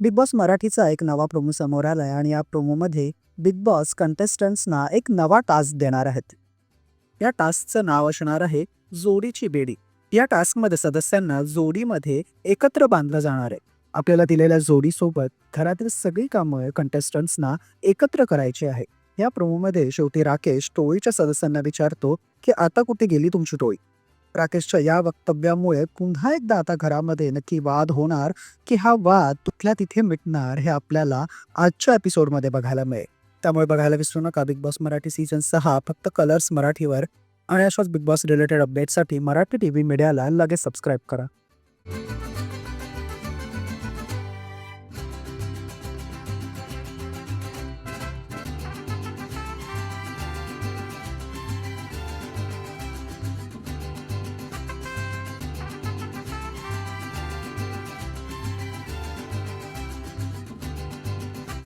Big boss मराठीचा एक नवा प्रोमो समोर आलाय आणि या प्रोमोमध्ये बिग बॉस कंटेस्टंट्सना एक नवा टास्क देणार आहेत. या टास्कचं नाव असणार आहे जोडीची बेडी. या टास्कमध्ये सदस्यांना जोडीमध्ये एकत्र बांधलं जाणार आहे. आपल्याला दिलेल्या जोडीसोबत घरातील सगळी कामं कंटेस्टंट्सना एकत्र करायची आहे. या प्रोमोमध्ये शेवटी राकेश टोळीच्या सदस्यांना विचारतो की आता कुठे गेली तुमची टोळी? राकेशच्या या वक्तव्यामुळे पुन्हा एकदा आता घरामध्ये नक्की वाद होणार की हा वाद तिथल्या तिथे मिटणार हे आपल्याला आजच्या एपिसोडमध्ये बघायला मिळेल. त्यामुळे बघायला विसरू नका. बिग बॉस मराठी सीझन सहा फक्त कलर्स मराठीवर आणि अशाच बिग बॉस रिलेटेड अपडेटसाठी मराठी टी व्ही मीडियाला लगेच सबस्क्राईब करा.